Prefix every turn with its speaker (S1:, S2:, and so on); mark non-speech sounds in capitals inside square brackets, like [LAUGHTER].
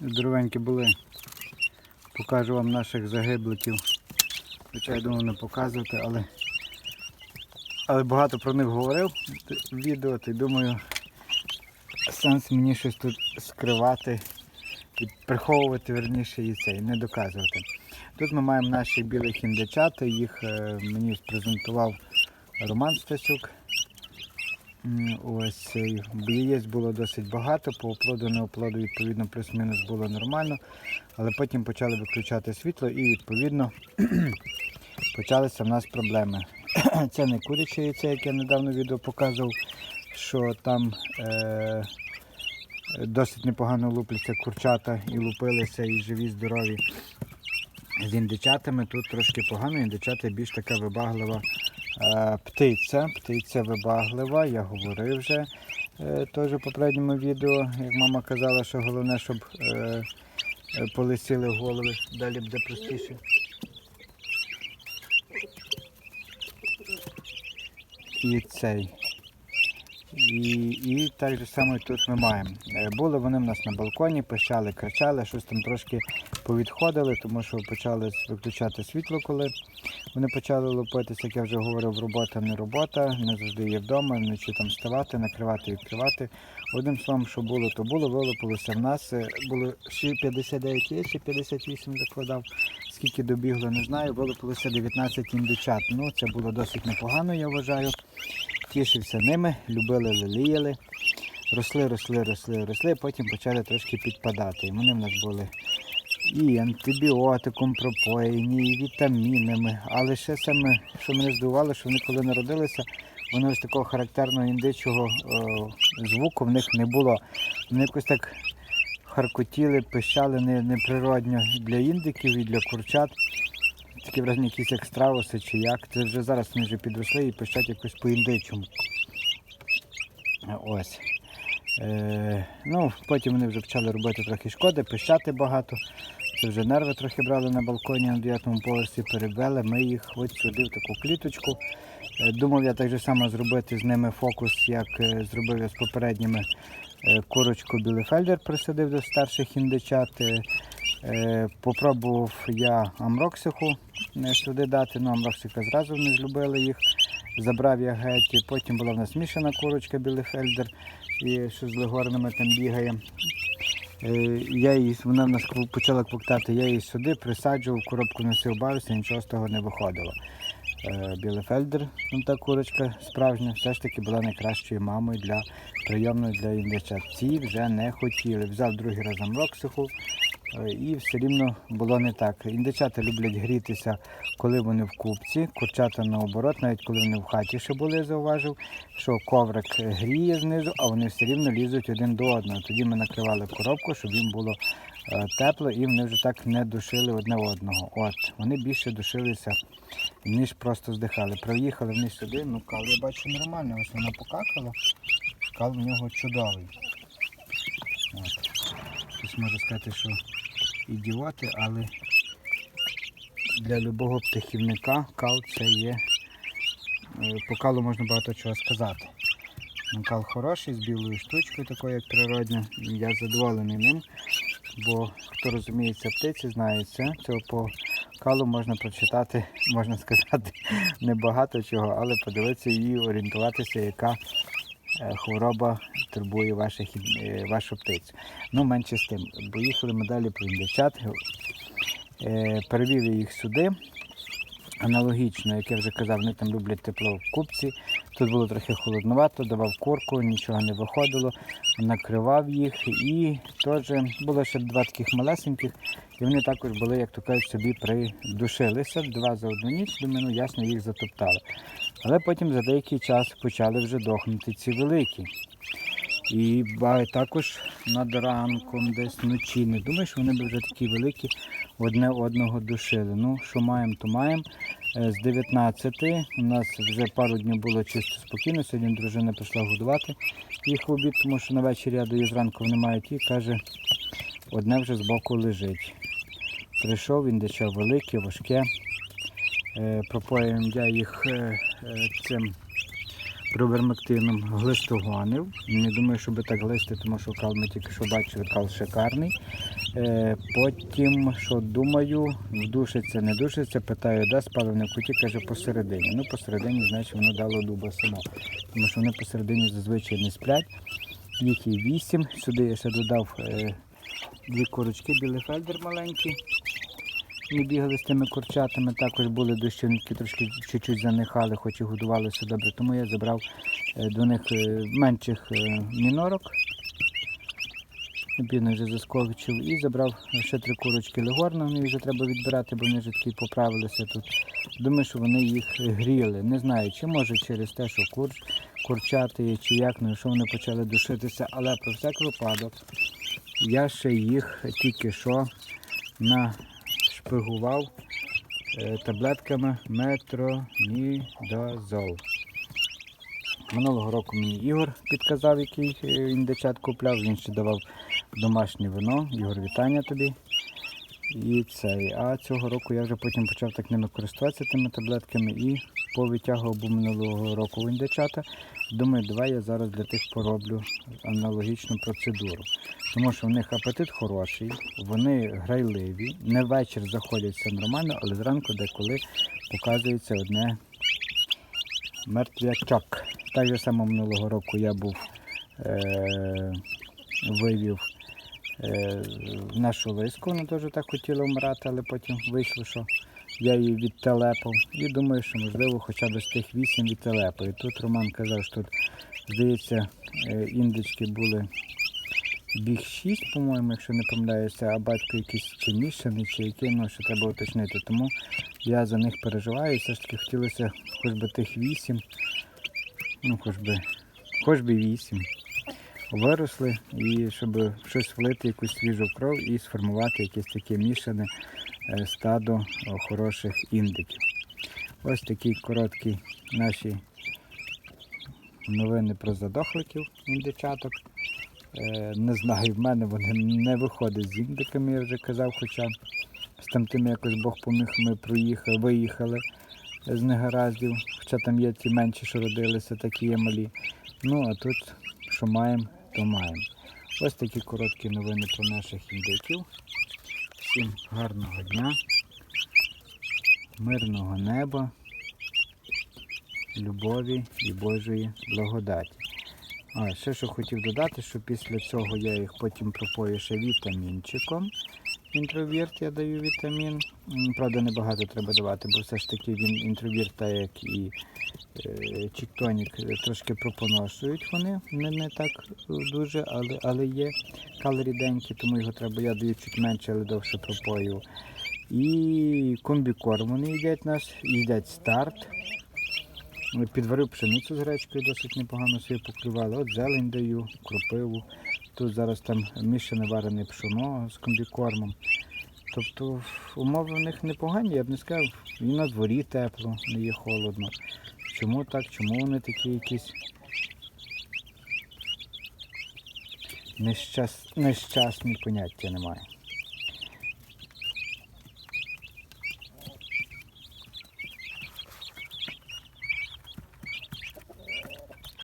S1: Здоровенькі були. Покажу вам наших загибликів. Хоча я думав не показувати, але, але багато про них говорив в відео, то думаю, сенс мені щось тут скривати і приховувати верніше і це, і не доказувати. Тут ми маємо наші білих індичат, їх е, мені презентував Роман Стасюк. Ось е, яєць було досить багато, по оплоду не оплоду, відповідно, плюс-мінус було нормально. Але потім почали виключати світло і відповідно [CLEARS THROAT] почалися в нас проблеми. [CLEARS THROAT] Це не куряче яйце, як я недавно відео показував, що там е, досить непогано лупляться курчата і лупилися, і живі, здорові. З індичатами тут трошки погано, індичата більш така вибаглива е, птиця. Птиця вибаглива, я говорив вже е, теж в попередньому відео, як мама казала, що головне, щоб е, е, полисіли голови, далі буде простіше. І цей. І, і так же само тут ми маємо. Е, Були вони в нас на балконі, пищали, кричали, щось там трошки повідходили, тому що почали виключати світло, коли вони почали лупитися, як я вже говорив, робота не робота, не завжди є вдома, вночі там вставати, накривати, відкривати. Одним словом, що було, то було, вилупилося в нас. Е, Було ще 59 є, ще 58 закладав. Скільки добігло, не знаю. Вилупилося 19 індичат. Ну, це було досить непогано, я вважаю. Тішився ними, любили, леліяли. Росли, росли, росли, росли, потім почали трошки підпадати. І вони в нас були і антибіотиком пропоєні, і вітамінами. Але ще саме, що мене здивувало, що вони коли народилися, вони ось такого характерного індичого е, звуку в них не було. Вони якось так харкотіли, пищали не, неприродньо для індиків і для курчат. Таке враження, якісь як страуси чи як. Це вже зараз вони вже підросли і пищать якось по індичому. Ось. Е, ну, потім вони вже почали робити трохи шкоди, пищати багато. Це вже нерви трохи брали на балконі на 9 поверсі, перевели. Ми їх ось сюди в таку кліточку. Е, думав я так же само зробити з ними фокус, як е, зробив я з попередніми е, курочку Білефельдер присадив до старших індичат. Попробував я амроксиху сюди дати, ну амроксика зразу не злюбили їх. Забрав я геть, потім була в нас мішана курочка Білефельдер, і що з легорними там бігає. Е, Я її, вона в нас почала квоктати, я її сюди присаджував, коробку носив, бавився, нічого з того не виходило. Е, Білефельдер, ну, та курочка справжня, все ж таки була найкращою мамою для прийомної для індичат. Ці вже не хотіли. Взяв другий раз амроксиху, е, і все рівно було не так. Індичата люблять грітися, коли вони в купці, курчата наоборот, навіть коли вони в хаті ще були, зауважив, що коврик гріє знизу, а вони все рівно лізуть один до одного. Тоді ми накривали коробку, щоб їм було е, тепло і вони вже так не душили одне одного. От, вони більше душилися, ніж просто здихали. Приїхали вони сюди, ну кал я бачу нормально, ось вона покакала, кал в нього чудовий. От. Хтось може сказати, що ідіоти, але для любого птахівника кал це є. е, По калу можна багато чого сказати. Ну, Кал хороший, з білою штучкою, такою як природня. Я задоволений ним, бо хто розуміється птиці, знає це. Цього по калу можна прочитати, можна сказати, [LAUGHS] небагато чого, але подивитися і орієнтуватися, яка хвороба турбує ваших, е, вашу птицю. Ну, менше з тим. Поїхали ми далі по індичат. Е, Перевів я їх сюди. Аналогічно, як я вже казав, вони там люблять тепло в купці. Тут було трохи холодновато, давав курку, нічого не виходило, накривав їх і теж було ще два таких малесеньких, і вони також були, як то кажуть, собі придушилися. Два за одну ніч, думаю, ну ясно, їх затоптали. Але потім за деякий час почали вже дохнути ці великі. І також над ранком, десь вночі. Не думаю, що вони б вже такі великі одне одного душили. Ну, що маємо, то маємо. Е, З 19 у нас вже пару днів було чисто спокійно. Сьогодні дружина пішла годувати їх в обід, тому що на вечір я даю зранку вони мають і каже, одне вже збоку лежить. Прийшов, він дичав велике, важке. Е, я їх е, е, цим провермектином глистогонив. Не думаю, щоб так глисти, тому що кал ми тільки що бачили, кал шикарний. Потім, що думаю, душиться, не душиться, питаю, де спалене куті, каже посередині. Ну, посередині, значить, воно дало дуба само. Тому що вони посередині зазвичай не сплять. Їх і вісім. Сюди я ще додав дві курочки, білефельдер маленький. Ми бігали з тими курчатами, також були дощі, вони такі трошки чуть-чуть занихали, хоч і годувалися добре. Тому я забрав е, до них е, менших е, мінорок. Бідний вже засковичів і забрав ще три курочки легорно, їх вже треба відбирати, бо вони вже такі поправилися тут. Думаю, що вони їх гріли. Не знаю, чи може через те, що кур, курчати чи як, ну що вони почали душитися, але про всяк випадок я ще їх тільки що нашпигував е, таблетками метронідазол. Минулого року мені Ігор підказав, який е, він дечат купляв, він ще давав домашнє вино. Ігор, вітання тобі. І цей. А цього року я вже потім почав так ними користуватися тими таблетками і повитягував був минулого року індичата. Думаю, давай я зараз для тих пороблю аналогічну процедуру. Тому що в них апетит хороший, вони грайливі, не ввечір заходять все нормально, але зранку деколи показується одне мертвячок. Так же само минулого року я був е- вивів е- нашу лиску, вона теж так хотіла вмирати, але потім вийшло, що я її відтелепав. І думаю, що можливо хоча б з тих вісім відтелепав. І тут Роман казав, що тут, здається, е, індички були біг 6, по-моєму, якщо не помиляюся, а батько якийсь чи мішаний, чи який, ну, що треба уточнити. Тому я за них переживаю. Все ж таки хотілося хоч би тих вісім, ну хоч би, хоч би вісім. Виросли і щоб щось влити, якусь свіжу кров і сформувати якесь таке мішане стадо хороших індиків. Ось такі короткі наші новини про задохликів індичаток. Е, Не знаю, в мене вони не виходять з індиками, я вже казав, хоча з тамтими якось Бог поміг, ми проїхали, виїхали з негараздів, хоча там є ті менші, що родилися, такі є малі. Ну а тут що маємо, то маємо. Ось такі короткі новини про наших індиків. Всім гарного дня, мирного неба, любові і Божої благодаті. А, ще що хотів додати, що після цього я їх потім пропою ще вітамінчиком. Інтровірт я даю вітамін. Правда, небагато треба давати, бо все ж таки він інтровірт, так як і е, чіктонік, е, трошки пропоношують вони. Не, не так дуже, але, але є калоріденькі, тому його треба, я даю чуть менше, але довше пропою. І комбікорм вони їдять нас, їдять старт. Підварив пшеницю з гречкою, досить непогано собі поклювали. От зелень даю, кропиву. Тут зараз там мішане варене пшоно з комбікормом. Тобто умови в них непогані, я б не сказав. І на дворі тепло, не є холодно. Чому так? Чому вони такі якісь нещас... нещасні поняття немає.